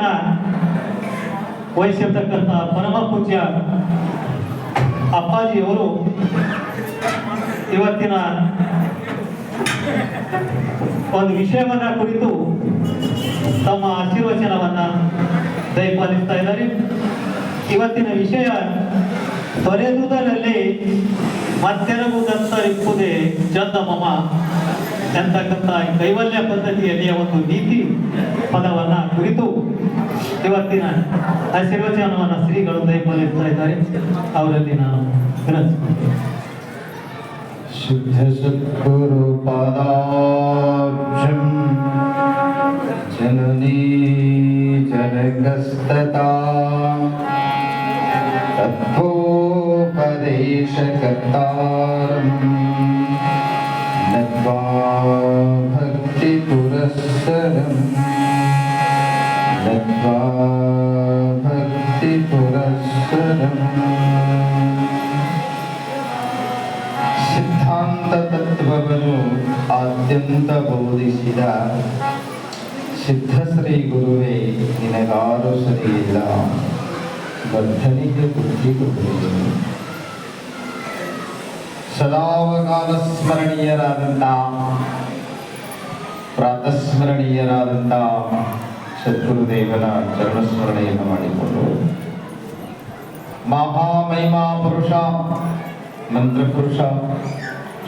ನೇತೃತ್ವವನ್ನ ವಹಿಸಿರ್ತಕ್ಕಂಥ ಪರಮ ಪೂಜ್ಯ ಅಪ್ಪಾಜಿಯವರು ಇವತ್ತಿನ ಒಂದು ವಿಷಯವನ್ನ ಕುರಿತು ತಮ್ಮ ಆಶೀರ್ವಚನವನ್ನ ದಯಪಾಲಿಸ್ತಾ ಇದ್ದಾರೆ. ಇವತ್ತಿನ ವಿಷಯ ತೊರೆದುದರಲ್ಲಿ ಮತ್ತೆರಗುದಂತರಿಪ್ಪುದೇ ಚಂದಮಮ ಎಂತಕ್ಕಂಥ ಕೈವಲ್ಯ ಪದ್ಧತಿಯಲ್ಲಿಯ ಒಂದು ನೀತಿ. ಪದವನ್ನು ಕುರಿತು ಇವತ್ತಿನ ಆಶೀರ್ವಚನವನ್ನು ಶ್ರೀಗಳು ದಯಪಾಲಿಸ್ತಾ ಇದ್ದಾರೆ ಅವರಲ್ಲಿ ನಾನು ತಿಳಿಸ್ಕೊಳ್ತೀನಿ ಶುದ್ಧ ಸದ್ಗುರು ಪಾದಾಬ್ಜಂ ಜನನೀ ಜನಗಸ್ತತಾ ತತ್ವೋಪದೇಶಕರ್ತಾರಂ नत्वा भक्तिपुरःसरम् ಸಿದ್ಧಾಂತ ತತ್ವವನ್ನು ಆದ್ಯಂತ ಬೋಧಿಸಿದ ಸಿದ್ಧಶ್ರೀ ಗುರುವೇ ನಿನಗಾರು ಸರಿಯಿಲ್ಲ ಬದ್ಧನಿಗೆ ಬುದ್ಧಿ ಕೊಡುವುದು ಸದಾವಕಾಲ ಸ್ಮರಣೀಯರಾದಂಥ ಪ್ರಾತಸ್ಮರಣೀಯರಾದಂಥ ಸದ್ಗುರುದೇವನ ಚರಣಸ್ಮರಣೆಯನ್ನು ಮಾಡಿಕೊಂಡು ಮಹಾಮಹಿಮಾ ಪುರುಷ ಮಂತ್ರಪುರುಷ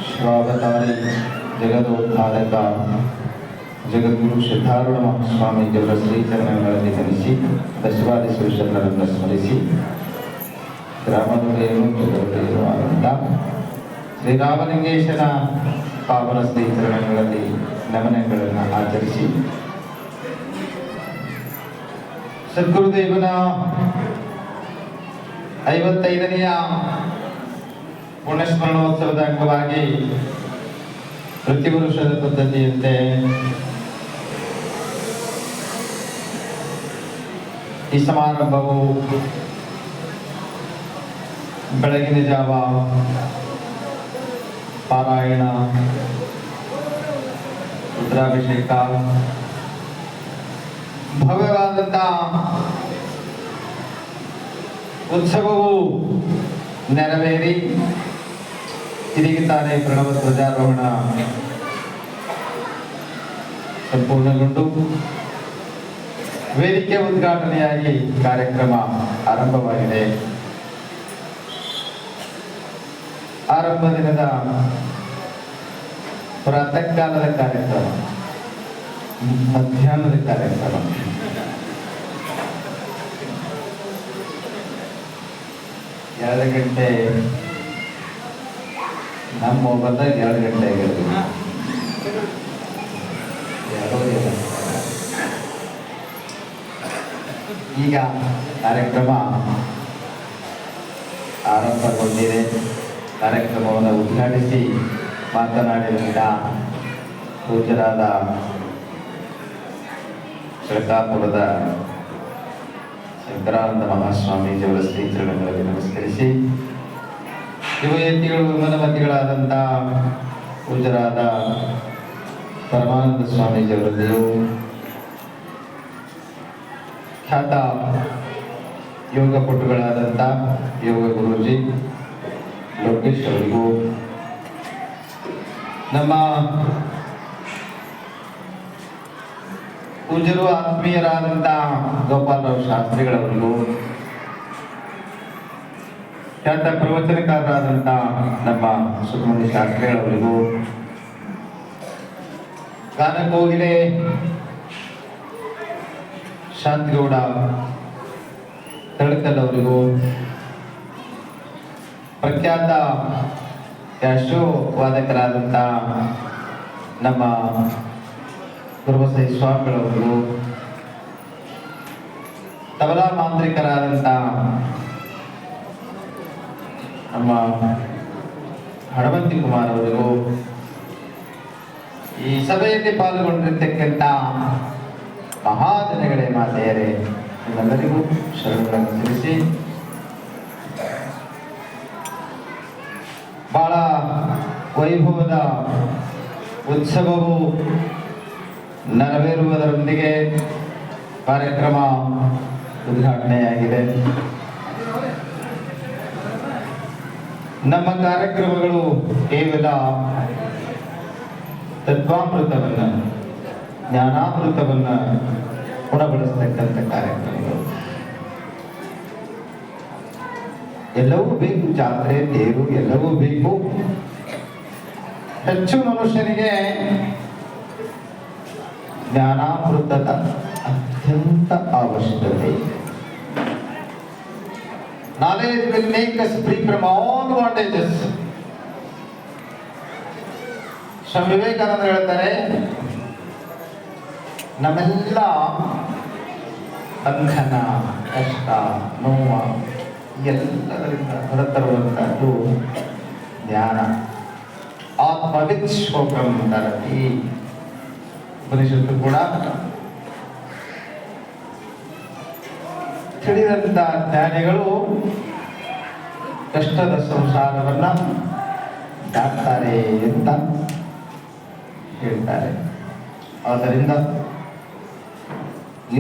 ಶ್ರಾವತಾರಿ ಜಗದೋದ್ಧಾರಕ ಜಗದ್ಗುರು ಸಿದ್ಧಾರೂಢ ಮಹಾಸ್ವಾಮೀಜಿಯವರ ಶ್ರೀಚರಣಗಳಲ್ಲಿ ಕಲಿಸಿ ದಶವಾದಿ ಶರಣರನ್ನು ಸ್ಮರಿಸಿ ಗ್ರಾಮದೊಡೆಯರು ಜಗದೊಡೆಯರು ಆದಂಥ ಶ್ರೀರಾಮಲಿಂಗೇಶನ ಪಾವನ ಶ್ರೀಚರಣಗಳಲ್ಲಿ ನಮನಗಳನ್ನು ಆಚರಿಸಿ ಸದ್ಗುರುದೇವನ ಐವತ್ತೈದನೆಯ ಪುಣ್ಯಸ್ಮರಣೋತ್ಸವದ ಅಂಗವಾಗಿ ಪ್ರತಿ ವರ್ಷದ ಪದ್ಧತಿಯಂತೆ ಈ ಸಮಾರಂಭವು ಬೆಳಗಿನ ಜಾವ ಪಾರಾಯಣ ರುದ್ರಾಭಿಷೇಕ ಭವ್ಯವಾದಂಥ ಉತ್ಸವವು ನೆರವೇರಿ ಇದೀಗ ತಾನೇ ಪ್ರಣವ ಧ್ವಜಾರೋಹಣ ಸಂಪೂರ್ಣಗೊಂಡು ವೇದಿಕೆ ಉದ್ಘಾಟನೆಯಾಗಿ ಕಾರ್ಯಕ್ರಮ ಆರಂಭವಾಗಿದೆ ಆರಂಭ ದಿನದ ಪ್ರಾತಃ ಕಾಲದ ಕಾರ್ಯಕ್ರಮ ಮಧ್ಯಾಹ್ನದ ಕಾರ್ಯಕ್ರಮ. ಎರಡು ಗಂಟೆ. ನಮ್ಮ ಮೊಬೈಲ್ದಾಗ ಎರಡು ಗಂಟೆ ಆಗಿರ್ತೀವಿ ಎರಡೂ ಈಗ ಕಾರ್ಯಕ್ರಮ ಆರಂಭಗೊಂಡಿದೆ. ಕಾರ್ಯಕ್ರಮವನ್ನು ಉದ್ಘಾಟಿಸಿ ಮಾತನಾಡಿದ ಪೂಜ್ಯರಾದ ಶಂಕಾಪುರದ ಶಂಕರಾನಂದ ಮಹಾಸ್ವಾಮೀಜಿಯವರ ಶ್ರೀಚರಣಗಳಲ್ಲಿ ನಮಸ್ಕರಿಸಿ, ಯುವಯತಿಗಳು ವಿಮನಮತಿಗಳಾದಂಥ ಪೂಜರಾದ ಪರಮಾನಂದ ಸ್ವಾಮೀಜಿಯವರಲ್ಲಿಯೂ ಖ್ಯಾತ ಯೋಗ ಪಟುಗಳಾದಂಥ ಯೋಗ ಗುರೂಜಿ, ಲೋಕೇಶ್ ಅವರಿಗೂ, ನಮ್ಮ ಪೂಜ್ಯರು ಆತ್ಮೀಯರಾದಂತಹ ಗೋಪಾಲರಾವ್ ಶಾಸ್ತ್ರಿಗಳವರಿಗೂ, ಖ್ಯಾತ ಪ್ರವಚನಕಾರರಾದಂಥ ನಮ್ಮ ಸುಬ್ರಹ್ಮಣ್ಯ ಶಾಸ್ತ್ರಿಗಳವರಿಗೂ ಗಾನಕೋಗಿಲೆ ಶಾಂತಿಗೌಡ ತಳಕಲ್ ಅವರಿಗೂ ಪ್ರಖ್ಯಾತ ಯಶೋ ವಾದಕರಾದಂಥ ನಮ್ಮ ಗುರುಬಸೈ ಸ್ವಾಮಿಗಳವರು ತಬಲಾ ಮಾಂತ್ರಿಕರಾದಂಥ ನಮ್ಮ ಹಣವಂತಿ ಕುಮಾರ್ ಅವರಿಗೂ ಈ ಸಭೆಯಲ್ಲಿ ಪಾಲ್ಗೊಂಡಿರ್ತಕ್ಕಂಥ ಮಹಾಜನಗಳೇ ಮಾತೆಯರೇ ಎಲ್ಲರಿಗೂ ಶರಣಗಳನ್ನು ತಿಳಿಸಿ. ಬಹಳ ವೈಭವದ ಉತ್ಸವವು ನೆರವೇರುವುದರೊಂದಿಗೆ ಕಾರ್ಯಕ್ರಮ ಉದ್ಘಾಟನೆಯಾಗಿದೆ. ನಮ್ಮ ಕಾರ್ಯಕ್ರಮಗಳು ಕೇವಲ ತತ್ವಾಮೃತವನ್ನ, ಜ್ಞಾನಾಮೃತವನ್ನ ಗುಣಗೊಳಿಸ್ತಕ್ಕಂಥ ಕಾರ್ಯಕ್ರಮಗಳು. ಎಲ್ಲವೂ ಬೇಕು ಜಾತ್ರೆ, ತೇರು, ಎಲ್ಲವೂ ಬೇಕು. ಹೆಚ್ಚು ಮನುಷ್ಯನಿಗೆ ಜ್ಞಾನಾಮೃತದ ಅತ್ಯಂತ ಅವಶ್ಯಕತೆ. Knowledge will make us free from all bondages. Swami Vivekananda ಹೇಳ್ತಾರೆ, ನಮ್ಮೆಲ್ಲ ಬಂಧನ, ಕಷ್ಟ, ನೋವ ಎಲ್ಲದರಿಂದ ಹೊರತರುವಂತಹದ್ದು ಜ್ಞಾನ. ಆತ್ಮವಿತ್ ಶೋಕಂ ತರತಿ. ಉಪನಿಷತ್ತು ಕೂಡ ತಿಳಿದಂತ ಜ್ಞಾನಿಗಳು ಕಷ್ಟದ ಸಂಸಾರವನ್ನ ದಾಟ್ತಾರೆ ಅಂತ ಹೇಳ್ತಾರೆ. ಆದ್ದರಿಂದ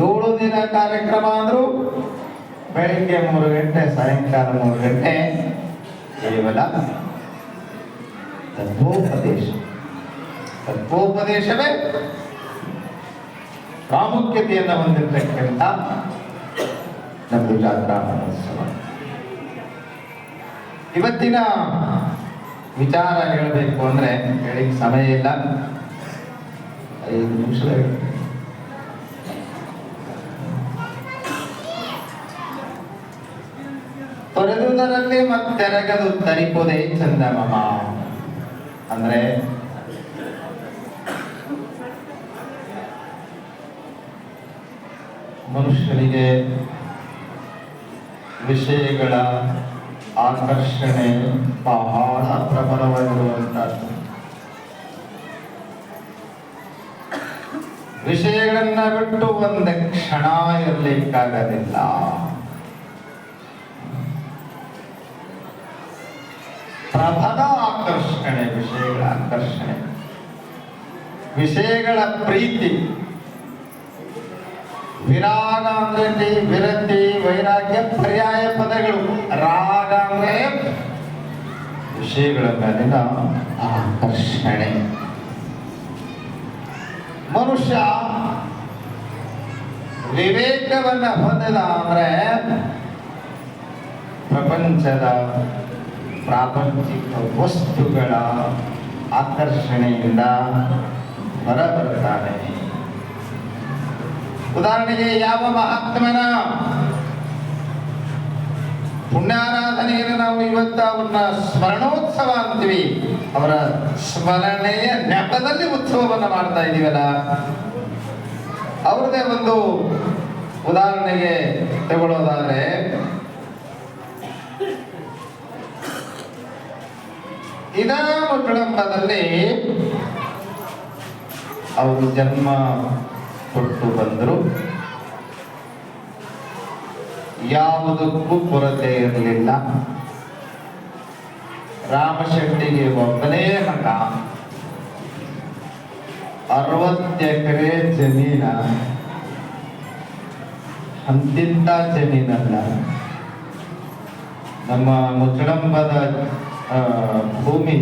ಏಳು ದಿನ ಕಾರ್ಯಕ್ರಮ ಅಂದ್ರು ಬೆಳಿಗ್ಗೆ ಮೂರು ಗಂಟೆ, ಸಾಯಂಕಾಲ ಮೂರು ಗಂಟೆ, ಕೇವಲ ತತ್ವೋಪದೇಶ. ತತ್ವೋಪದೇಶವೇ ಪ್ರಾಮುಖ್ಯತೆಯನ್ನು ಹೊಂದಿರತಕ್ಕಂಥ ನಮ್ಮದು ಜಾತ್ರಾ ಮಹೋತ್ಸವ. ಇವತ್ತಿನ ವಿಚಾರ ಹೇಳಬೇಕು ಅಂದ್ರೆ ಹೇಳಿ ಸಮಯ ಇಲ್ಲ. ಐದು ನಿಮಿಷ ತೊರೆದುದರಲ್ಲಿ ಮತ್ತೆರಗದು ತರಿಪುದೇ ಚಂದಮಮ. ಅಂದ್ರೆ ಮನುಷ್ಯನಿಗೆ ವಿಷಯಗಳ ಆಕರ್ಷಣೆ ಬಹಳ ಪ್ರಬಲವಾಗಿರುವಂತಹದ್ದು ವಿಷಯಗಳನ್ನ ಬಿಟ್ಟು ಒಂದು ಕ್ಷಣ ಇರಲಿಕ್ಕಾಗದಿಲ್ಲ. ಪ್ರಬಲ ಆಕರ್ಷಣೆ, ವಿಷಯಗಳ ಆಕರ್ಷಣೆ. ವಿಷಯಗಳ ಪ್ರೀತಿ. ವಿರಾಗ ಅಂದ್ರೆ ವಿರತಿ ವೈರಾಗ್ಯ, ಪರ್ಯಾಯ ಪದಗಳು. ರಾಗ ಅಂದ್ರೆ ವಿಷಯಗಳ ಮೇಲಿನ ಆಕರ್ಷಣೆ. ಮನುಷ್ಯ ವಿವೇಕವನ್ನ ಹೊಂದಿದ ಅಂದ್ರೆ ಪ್ರಪಂಚದ ಪ್ರಾಪಂಚಿಕ ವಸ್ತುಗಳ ಆಕರ್ಷಣೆಯಿಂದ ಹೊರಬರುತ್ತಾನೆ. ಉದಾಹರಣೆಗೆ ಯಾವ ಮಹಾತ್ಮನ ಪುಣ್ಯಾರಾಧನೆಯನ್ನು ನಾವು ಇವತ್ತ ಅವ್ರನ್ನ ಸ್ಮರಣೋತ್ಸವ ಅಂತೀವಿ, ಅವರ ಸ್ಮರಣೆಯ ನೆಪದಲ್ಲಿ ಉತ್ಸವವನ್ನು ಮಾಡ್ತಾ ಇದೀವಲ್ಲ? ಅವ್ರದೇ ಒಂದು ಉದಾಹರಣೆಗೆ ತಗೊಳ್ಳೋದಾದ್ರೆ ಇದಾಮ ವಿಳಂಬದಲ್ಲಿ ಅವರು ಜನ್ಮ ಕೊಟ್ಟು ಬಂದರು. ಯಾವುದಕ್ಕೂ ಕೊರತೆ ಇರಲಿಲ್ಲ. ರಾಮಶೆಟ್ಟಿಗೆ ಒಬ್ಬನೇ ಮಗ ಅರವತ್ತು ಎಕರೆ ಜಮೀನ. ಅಂತಿಂತ ಜಮೀನಲ್ಲ. ನಮ್ಮ ಮುಚ್ಚಡಂಬದ ಭೂಮಿ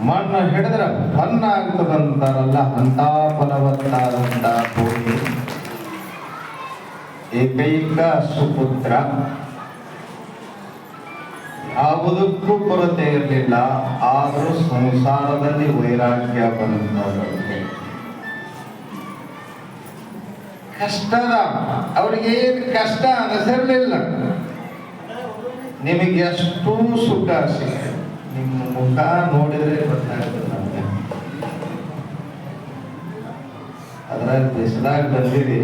ಮಣ್ಣು ಹಿಡಿದ್ರೆ ಫನ್ನ ಆಗ್ತದಂತಾರಲ್ಲ ಅಂತ ಫಲವತ್ತಾದಂತ ಭೂಮಿ. ಏಕೈಕ ಸುಪುತ್ರ. ಯಾವುದಕ್ಕೂ ಕೊರತೆ ಇರಲಿಲ್ಲ, ಆದರೂ ಸಂಸಾರದಲ್ಲಿ ವೈರಾಗ್ಯ ಬಂದವರಿಗೆ. ಕಷ್ಟದ, ಅವ್ರಿಗೆ ಏನು ಕಷ್ಟ ಅನಿಸಿರ್ಲಿಲ್ಲ. ನಿಮಗೆ ಅಷ್ಟೂ ಸುಖ ಸಿಗ ನಿಮ್ಮ ಮುಖ ನೋಡಿದ್ರೆ ಗೊತ್ತಾಗ್ತದೆ ನಮಗೆ. ಅದ್ರಾಗ ಬಿಸಿಲಾಗ ಬಂದಿರಿ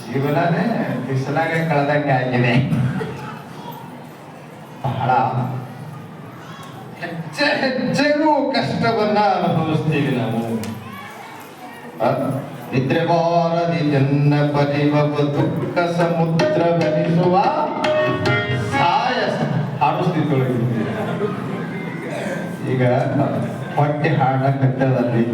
ಜೀವನನೇ ಬಿಸಿಲಾಗ ಕಳೆದಂಗೆ ಆಗಿದೆ. ಬಹಳ ಹೆಜ್ಜೆ ಹೆಜ್ಜೆಗೂ ಕಷ್ಟವನ್ನ ಅನುಭವಿಸ್ತೀವಿ ನಾವು. ನಿದ್ರೆ ಬಾರದಿ ಜನ್ನ ಪರಿವ ದುಃಖ ಸಮುದ್ರವೆನಿಸುವ ಸಾಯ ಈಗ ಹೊಟ್ಟೆ ಹಾಡ ಕಟ್ಟದಲ್ಲಿ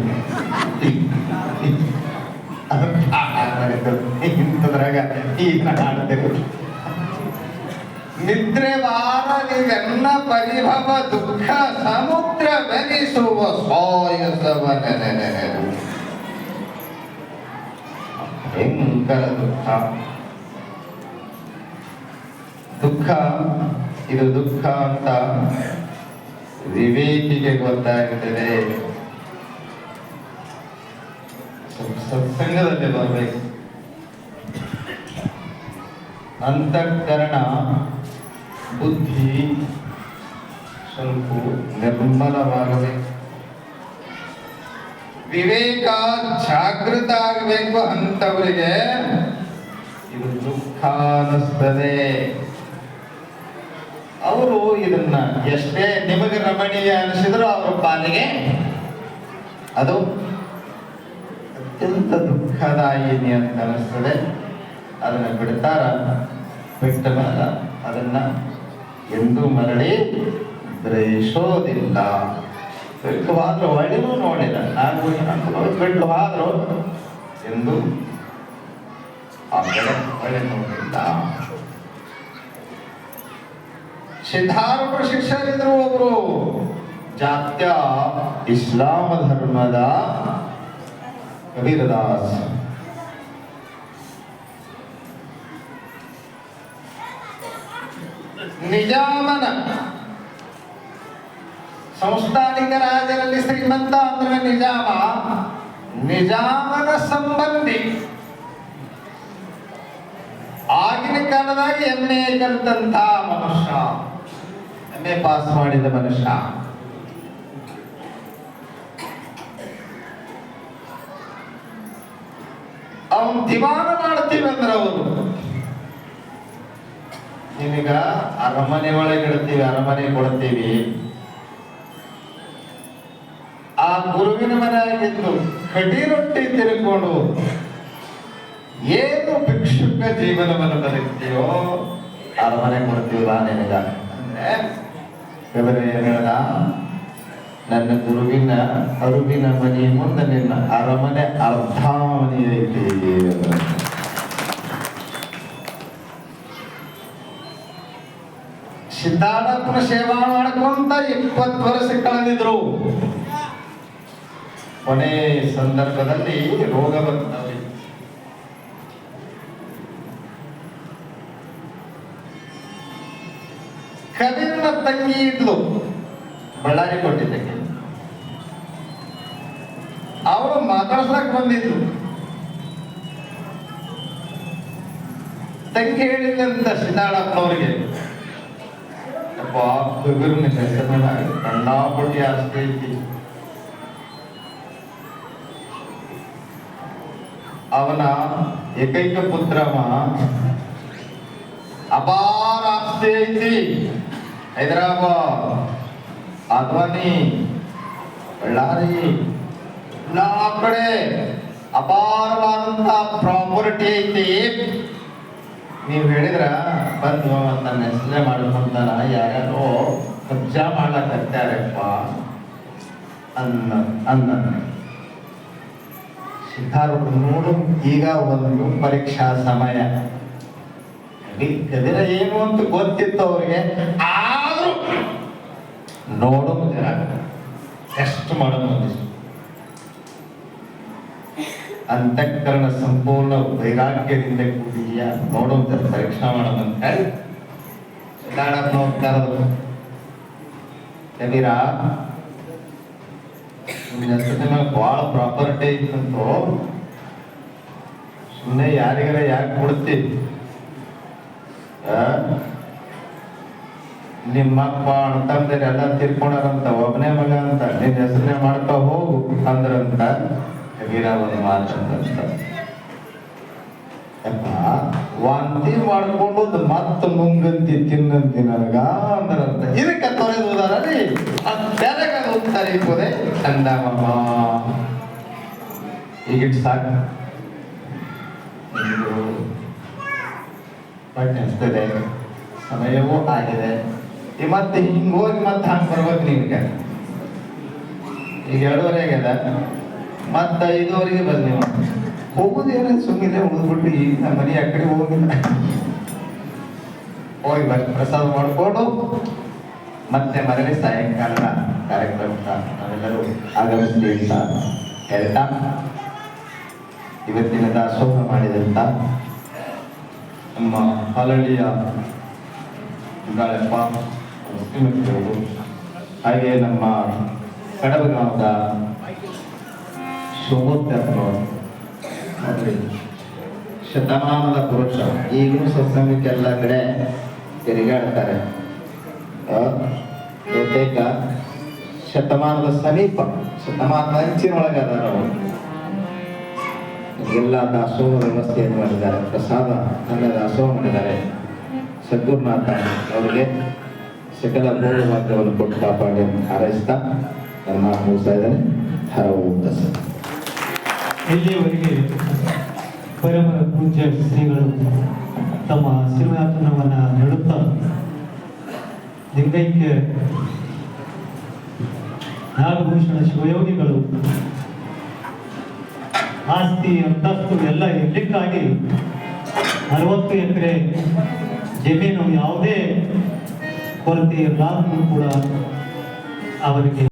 ಇಂಥದ್ರಾಗ ಈಗ ಹಾಡ್ಬೇಕು ನಿದ್ರೆ ವಾರ ನೀವೆನ್ನ ಪರಿಭವ ದುಃಖ ಸಮುದ್ರ ಬೆನಿಸುವ ಸಾಯಸವ ನೆನೆನೆನೆದು ಭಯಂಕರ ದುಃಖ. ದುಃಖ ಇದು ದುಃಖ ಅಂತ ವಿವೇಕಿಗೆ ಗೊತ್ತಾಗುತ್ತದೆ ಸತ್ಸಂಗದಲ್ಲಿ ಬರಬೇಕು. ಅಂತಃಕರಣ, ಬುದ್ಧಿ ಸ್ವಲ್ಪ ನಿರ್ಮಲವಾಗಬೇಕು. ವಿವೇಕ ಜಾಗೃತ ಆಗಬೇಕು ಅಂತವರಿಗೆ ಇದು ದುಃಖ ಅನ್ನಿಸ್ತದೆ ಅವರು ಇದನ್ನ ಎಷ್ಟೇ ನಿಮಗೆ ರಮಣೀಯ ಅನಿಸಿದ್ರು ಅವರ ಪಾಲಿಗೆ ಅದು ಅತ್ಯಂತ ದುಃಖದಾಯಿನಿ ಅಂತ ಅನಿಸ್ತದೆ. ಅದನ್ನ ಬಿಡ್ತಾರ. ಬಿಟ್ಟ ಮೇಲೆ ಅದನ್ನ ಎಂದೂ ಮರಳಿ ದ್ರೇಷೋದಿಲ್ಲ ಬಿಟ್ಟು ಹೋದ್ರು ಒಳ್ಳೆಯೂ ನೋಡಿಲ್ಲ ನಾನು ಬಿಟ್ಟು ಎಂದು ಆ ಒಳ್ಳೆ ನೋಡಿಲ್ಲ. ಸಿದ್ಧಾರೂಢ ಶಿಷ್ಯರಿದ್ರು ಒಬ್ರು ಜಾತ್ಯ ಇಸ್ಲಾಂ ಧರ್ಮದ ಕಬೀರದಾಸ್ ನಿಜಾಮನ ಸಂಸ್ಥಾನಿಕ ರಾಜರಲ್ಲಿ ಶ್ರೀಮಂತ ಅಂದ್ರೆ ನಿಜಾಮ ನಿಜಾಮನ ಸಂಬಂಧಿ ಆಗಿನ ಕಾಲದಾಗ ಎಂ ಎ ಕಲಿತಂತ ಮನುಷ್ಯ ಎಂ ಪಾಸ್ ಮಾಡಿದ ಮನುಷ್ಯ. ಅವನ್ ದಿವಾನ ಮಾಡ್ತೀವಿ ಅಂದ್ರೆ ಅವರು ನಿಮಗ ಅರಮನೆ ಒಳಗೆ ಇಡ್ತೀವಿ, ಅರಮನೆ ಕೊಡ್ತೀವಿ. ಆ ಗುರುವಿನ ಮನೆಯಾಗಿದ್ದು ಕಡಿ ರೊಟ್ಟಿ ತಿಳ್ಕೊಂಡು ಏನು ಭಿಕ್ಷುಕ ಜೀವನವನ್ನು ಬದುಕ್ತೀಯೋ, ಅರಮನೆ ಕೊಡ್ತೀವಲ್ಲ ನಿನಗ. ಅಂದ್ರೆ ಹೇಳ್ದ ನನ್ನ ಗುರುವಿನ, ಅರುವಿನ ಮನೆ ಮುಂದೆ ನಿನ್ನ ಅರಮನೆ ಅರ್ಧ ಮನೆ ಐತಿ. ಸಿದ್ಧಾರ್ಥನ ಸೇವಾ ಮಾಡ್ಕೊಂತ ಇಪ್ಪತ್ತು ವರ್ಷ ಕಳೆದಿದ್ರು. ಕೊನೆ ಸಂದರ್ಭದಲ್ಲಿ ರೋಗ ಬಂತವ್ರಿಗೆ ಕಬೀರ್ನ ತಂಗಿ ಇದ್ಲು. ಬಳ್ಳಾರಿ ಕೊಟ್ಟಿದ್ದಕ್ಕೆ. ಅವಳು ಮಾತಾಡ್ಸಕ್ ಬಂದಿದ್ಲು. ತಂಗಿ ಹೇಳಿದಂತ ಸಿದ್ದಾಳಪ್ಪನವ್ರಿಗೆ ಕಬೀರ್ನ ಹೆಸರಿನ ಕಂಡಾಪಟ್ಟಿ ಆಸ್ತಿ ಐತಿ. ಅವನ ಏಕೈಕ ಪುತ್ರವ ಆಸ್ತಿ ಐತಿ ಹೈದರಾಬಾದ್ ಅದ್ವಾನಿ ಬಳ್ಳಾರಿ ಎಲ್ಲಾ ಕಡೆ ಅಪಾರವಾದಂತ ಪ್ರಾಪರ್ಟಿ ಐತಿ ನೀವು ಹೇಳಿದ್ರ ಬಂದು ತನ್ನ ಹೆಸರೇ ಮಾಡ್ಕೊಂತಾರ ಯಾರ್ಯಾರೋ ಕಬ್ಜಾ ಮಾಡ್ಲಕತ್ತಾರಪ್ಪ ಅನ್ನ ಅನ್ನ ಸಿದ್ಧಾರೂಢ ನೋಡು ಈಗ ಒಂದು ಪರೀಕ್ಷಾ ಸಮಯ ಕದಿರ ಏನು ಅಂತ ಗೊತ್ತಿತ್ತು ಅವ್ರಿಗೆ. ಆದ್ರೂ ನೋಡು ಎಷ್ಟು ಟೆಸ್ಟ್ ಮಾಡೋದು ಅಂತಃಕರಣ ಸಂಪೂರ್ಣ ವೈರಾಗ್ಯದಿಂದ ಕೂಡಿದೆಯಾ? ನೋಡುವಂತ ಪರೀಕ್ಷಾ ಮಾಡೋದಂತ ಕರೆದು ಕಬೀರ ಮೇಲೆ ಭಾಳ ಪ್ರಾಪರ್ಟಿ ಇತ್ತಂತೂ. ಸುಮ್ಮನೆ ಯಾರಿಗಾರ ಯಾಕೆ ಕೊಡ್ತಿ? ಆ? ನಿಮ್ಮಪ್ಪ ಅಂತಂದ್ರೆ ಎಲ್ಲ ತಿರ್ಕೊಂಡಾರಂತ, ಒಬ್ಬನೇ ಮಗ ಅಂತ. ನಿನ್ನ ಹೆಸರನ್ನೇ ಮಾಡ್ತಾ ಹೋಗು ಅಂದ್ರಂತ. ಕಬೀರ ಒಂದು ಯಪ್ಪ, ವಾಂತಿ ಮಾಡ್ಕೊಂಡು ಮತ್ತ ಮುಂಗಂತಿ ತಿನ್ನಂತಿ ನನಗ ಅಂದ್ರಂತ. ಇದಕ್ಕೆ ತೊರೆದು ಉದಾಹರಣೆ ಉತ್ತರ ಇಪ್ಪದೆ ಈಗಿಟ್ಟು ಸಾಕು. ಅನಿಸ್ತದೆ ಸಮಯವೂ ಆಗಿದೆ. ಮತ್ತೆ ಹಿಂಗ್ ಹೋಗಿ ಮತ್ತೆ ಹಂಗೆ ಬರ್ಬೇಕು ನಿಮ್ಗೆ ಈಗ ಎರಡೂವರೆ ಆಗ್ಯದ? ಮತ್ತೆ ಐದುವರೆಗೆ ಬಂದ್ ನೀವು. ಹೋಗುದೇನೋ ಸುಮ್ಮನೆ ಉಳಿದ್ಬಿಟ್ಟು ಈಗ ನಮ್ಮ ಮನೆ ಆ ಕಡೆ ಹೋಗಿಲ್ಲ. ಹೋಗಿ ಬರ್ ಪ್ರಸಾದ ಮಾಡಿಕೊಂಡು ಮತ್ತೆ ಮರಳಿ ಸಾಯಂಕಾಲದ ಕಾರ್ಯಕ್ರಮ ನಾವೆಲ್ಲರೂ ಆಗಮಿಸ್ತೀವಿ ಅಂತ ಹೇಳ್ತಾ ಇವತ್ತಿನ ದಾಸೋಹ ಮಾಡಿದಂತ ನಮ್ಮ ಹಾಲಳ್ಳಿಯ ಗಾಳಪ್ಪ ಶ್ರೀಮತಿಗಳು ಹಾಗೆ ನಮ್ಮ ಕಡಬಗಾಂವದ ಶಿವಮೂರ್ತಿಯಪ್ಪನವರು ನೋಡಿ ಶತಮಾನದ ಪುರುಷ, ಈಗಲೂ ಸತ್ಸಂಗಕ್ಕೆಲ್ಲ ಕಡೆ ತಿರುಗಾಡ್ತಾರೆ. ಬಹುತೇಕ ಶತಮಾನದ ಸಮೀಪ, ಶತಮಾನದ ಅಂಚಿನೊಳಗೆ ಅದಾರ ಅವರು ಎಲ್ಲ ದಾಸೋಹ ವ್ಯವಸ್ಥೆಯನ್ನು ಮಾಡಿದ್ದಾರೆ. ಪ್ರಸಾದ ಅನ್ನ ದಾಸೋಹ ಮಾಡಿದ್ದಾರೆ. ಸದ್ಗುರುನಾಥ ಅವರಿಗೆ ಸಕಲ ಭೂಮಿವಾದ್ಯವನ್ನು ಕೊಟ್ಟು ಕಾಪಾಡಿ ಹಾರೈಸ್ತಾ ನನ್ನ ಮುಗಿಸ್ತಾ ಇದ್ದಾರೆ ಹರ ಓಂ ತಸ್ಸತ್. ಇಲ್ಲಿಯವರೆಗೆ ಪರಮ ಪೂಜ್ಯ ಶ್ರೀಗಳು ತಮ್ಮ ಆಶೀರ್ವಾದನವನ್ನು ನೀಡುತ್ತಾ ಲಿಂಗೈಕ್ಯ ನಾಗಭೂಷಣ ಶಿವಯೋಗಿಗಳು ಆಸ್ತಿ ಅಂತಸ್ತು ಎಲ್ಲ ಇರ್ಲಿಕ್ಕಾಗಿ ಅರವತ್ತು ಎಕರೆ ಜಮೀನು ಯಾವುದೇ ಕೊರತೆ ಇರಲಾರ್ದು ಕೂಡ ಅವರಿಗೆ